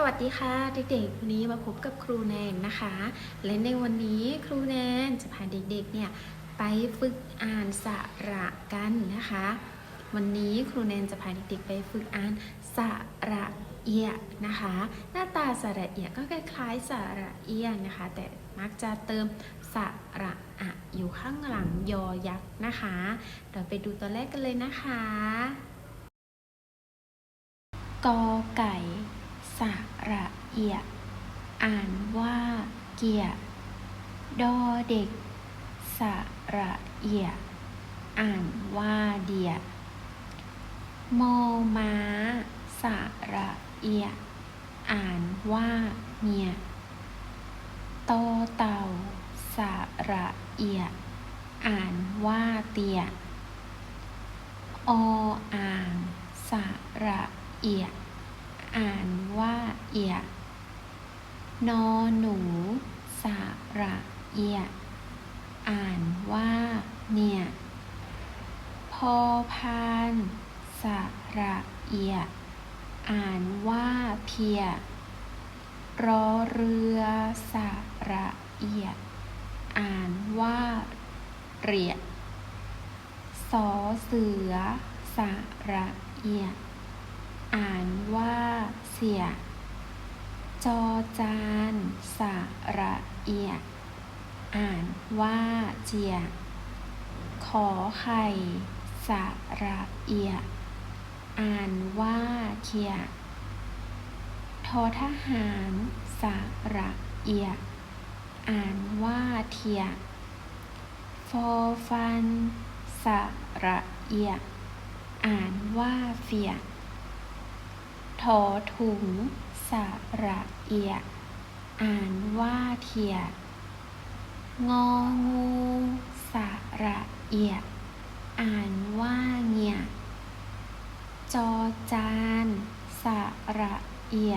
สวัสดีค่ะเด็กๆวันนี้มาพบกับครูแนนนะคะ และในวันนี้ครูแนนจะพาเด็กๆเนี่ยไปฝึกอ่านสระกันนะคะ วันนี้ครูแนนจะพาเด็กๆไปฝึกอ่านสระเอียนะคะ หน้าตาสระเอียก็คล้ายๆสระเอียนะคะ แต่มักจะเติมสระอะอยู่ข้างหลังยอยักษ์นะคะเราไปดูตัวแรกกันเลยนะคะกอไก่ สระเอีย อ่านว่าเกีย ดอเด็กสระเอีย อ่านว่าเดียมอม้าสระเอีย อ่านว่าเมียตเต่าสระเอีย อ่านว่าเตียออ่าง สระเอีย อ่าน ว่า เอีย นอหนูสระเอีย อ่านว่า เนี่ย พอพานสระเอีย อ่านว่าเพีย รอเรือสระเอีย อ่านว่า เรียสอเสือสระเอีย อ่านว่าเสีย จอจานสระเอีย อ่านว่าเจีย ขอไข่สระเอีย อ่านว่าเคีย ทอทหารสระเอีย อ่านว่าเทีย ฟอฟันสระเอีย อ่านว่าเฟีย ทอถุง สระเอีย อ่านว่าเทีย งองูสระเอีย อ่านว่าเงีย จอจาน สระเอีย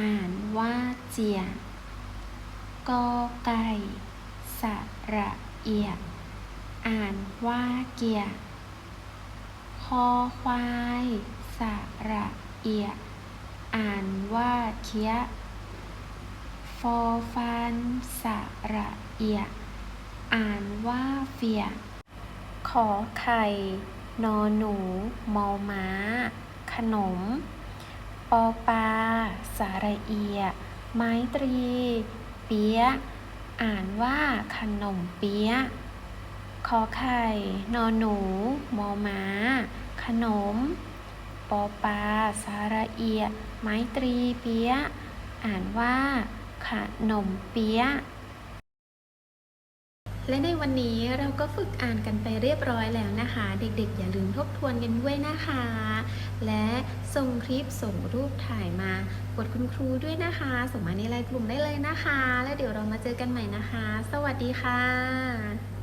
อ่านว่าเจีย กอไก่ สระเอีย อ่านว่าเกีย คอควาย สระ เอีย อ่านว่าเคียฟอฟันสระเอีย อ่านว่าเฟีย ขอไข่ นอหนู มอม้า ขนม ปอปลาสระเอีย ไม้ตรี เปียอ่านว่าขนมเปียะขอไข่ นอหนู มอม้า ขนม ปอปลาสาระเอีย ไม้ตรีเปียอ่านว่า ขนมเปียและในวันนี้เราก็ฝึกอ่านกันไปเรียบร้อยแล้วนะคะ เด็กๆ อย่าลืมทบทวนกันด้วยนะคะ และส่งคลิปส่งรูปถ่ายมากดคุณครูด้วยนะคะ ส่งมาในไลน์กลุ่มได้เลยนะคะ แล้วเดี๋ยวเรามาเจอกันใหม่นะคะ สวัสดีค่ะ